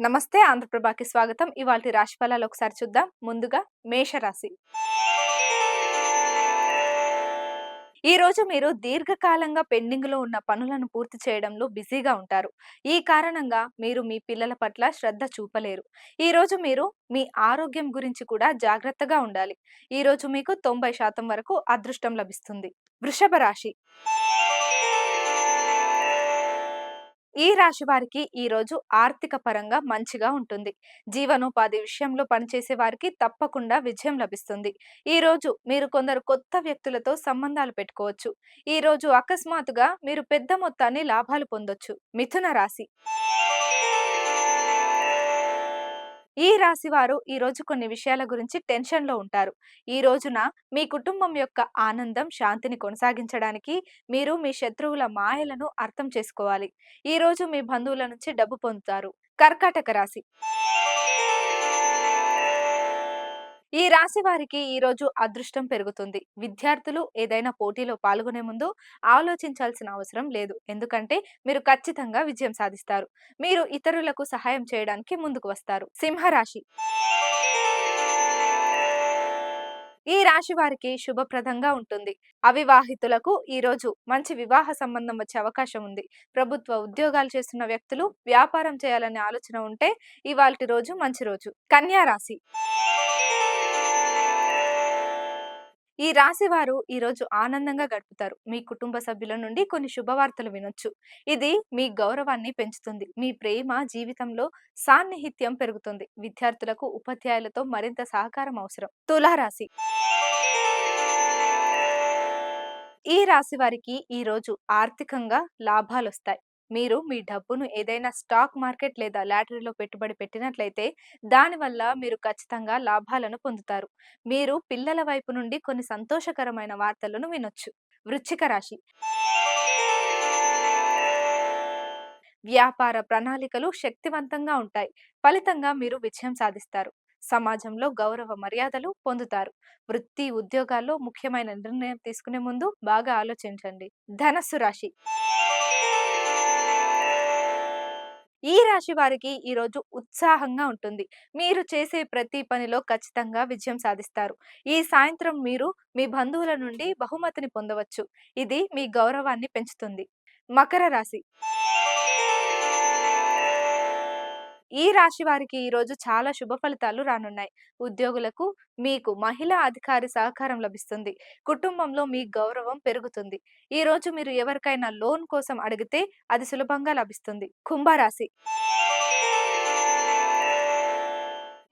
నమస్తే ఆంధ్రప్రభాకి స్వాగతం. ఇవాళ రాశి ఫలాలు ఒకసారి చూద్దాం. ముందుగా మేషరాశి. ఈ రోజు మీరు దీర్ఘకాలంగా పెండింగ్లో ఉన్న పనులను పూర్తి చేయడంలో బిజీగా ఉంటారు. ఈ కారణంగా మీరు మీ పిల్లల పట్ల శ్రద్ధ చూపలేరు. ఈ రోజు మీరు మీ ఆరోగ్యం గురించి కూడా జాగ్రత్తగా ఉండాలి. ఈ రోజు మీకు తొంభై శాతం వరకు అదృష్టం లభిస్తుంది. వృషభ రాశి. ఈ రాశి వారికి ఈ రోజు ఆర్థిక పరంగా మంచిగా ఉంటుంది. జీవనోపాధి విషయంలో పనిచేసే వారికి తప్పకుండా విజయం లభిస్తుంది. ఈ రోజు మీరు కొందరు కొత్త వ్యక్తులతో సంబంధాలు పెట్టుకోవచ్చు. ఈ రోజు అకస్మాత్తుగా మీరు పెద్ద మొత్తాన్ని లాభాలు పొందొచ్చు. మిథున రాశి. ఈ రాశి వారు ఈ రోజు కొన్ని విషయాల గురించి టెన్షన్లో ఉంటారు. ఈ రోజున మీ కుటుంబం యొక్క ఆనందం శాంతిని కొనసాగించడానికి మీరు మీ శత్రువుల మాయలను అర్థం చేసుకోవాలి. ఈ రోజు మీ బంధువుల నుంచి డబ్బు పొందుతారు. కర్కాటక రాశి. ఈ రాశి వారికి ఈ రోజు అదృష్టం పెరుగుతుంది. విద్యార్థులు ఏదైనా పోటీలో పాల్గొనే ముందు ఆలోచించాల్సిన అవసరం లేదు. ఎందుకంటే మీరు ఖచ్చితంగా విజయం సాధిస్తారు. మీరు ఇతరులకు సహాయం చేయడానికి ముందుకు వస్తారు. సింహరాశి. ఈ రాశి వారికి శుభప్రదంగా ఉంటుంది. అవివాహితులకు ఈ రోజు మంచి వివాహ సంబంధం వచ్చే అవకాశం ఉంది. ప్రభుత్వ ఉద్యోగాలు చేస్తున్న వ్యక్తులు వ్యాపారం చేయాలనే ఆలోచన ఉంటే ఇవాళ రోజు మంచి రోజు. కన్యా రాశి. ఈ రాశి వారు ఈరోజు ఆనందంగా గడుపుతారు. మీ కుటుంబ సభ్యుల నుండి కొన్ని శుభవార్తలు వినొచ్చు. ఇది మీ గౌరవాన్ని పెంచుతుంది. మీ ప్రేమ జీవితంలో సాన్నిహిత్యం పెరుగుతుంది. విద్యార్థులకు ఉపాధ్యాయులతో మరింత సహకారం అవసరం. తులారాశి. ఈ రాశి వారికి ఈ రోజు ఆర్థికంగా లాభాలు వస్తాయి మీరు మీ డబ్బును ఏదైనా స్టాక్ మార్కెట్ లేదా లాటరీలో పెట్టుబడి పెట్టినట్లయితే దానివల్ల మీరు ఖచ్చితంగా లాభాలను పొందుతారు. మీరు పిల్లల వైపు నుండి కొన్ని సంతోషకరమైన వార్తలను వినొచ్చు. వృచ్చిక రాశి. వ్యాపార ప్రణాళికలు శక్తివంతంగా ఉంటాయి. ఫలితంగా మీరు విజయం సాధిస్తారు. సమాజంలో గౌరవ మర్యాదలు పొందుతారు. వృత్తి ఉద్యోగాల్లో ముఖ్యమైన నిర్ణయం తీసుకునే ముందు బాగా ఆలోచించండి. ధనస్సు రాశి. ఈ రాశి వారికి ఈ రోజు ఉత్సాహంగా ఉంటుంది. మీరు చేసే ప్రతి పనిలో ఖచ్చితంగా విజయం సాధిస్తారు. ఈ సాయంత్రం మీరు మీ బంధువుల నుండి బహుమతిని పొందవచ్చు. ఇది మీ గౌరవాన్ని పెంచుతుంది. మకర రాశి. ఈ రాశి వారికి ఈ రోజు చాలా శుభ ఫలితాలు రానున్నాయి. ఉద్యోగులకు మీకు మహిళా అధికారి సహకారం లభిస్తుంది. కుటుంబంలో మీ గౌరవం పెరుగుతుంది. ఈ రోజు మీరు ఎవరికైనా లోన్ కోసం అడిగితే అది సులభంగా లభిస్తుంది. కుంభరాశి.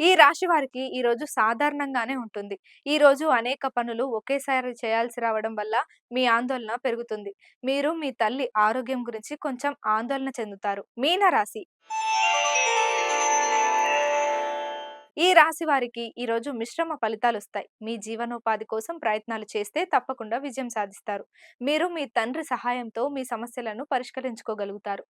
ఈ రాశి వారికి ఈ రోజు సాధారణంగానే ఉంటుంది. ఈ రోజు అనేక పనులు ఒకేసారి చేయాల్సి రావడం వల్ల మీ ఆందోళన పెరుగుతుంది. మీరు మీ తల్లి ఆరోగ్యం గురించి కొంచెం ఆందోళన చెందుతారు. మీన రాశి ఈ రాశి వారికి ఈరోజు మిశ్రమ ఫలితాలు వస్తాయి మీ జీవనోపాధి కోసం ప్రయత్నాలు చేస్తే తప్పకుండా విజయం సాధిస్తారు. మీరు మీ తండ్రి సహాయంతో మీ సమస్యలను పరిష్కరించుకోగలుగుతారు.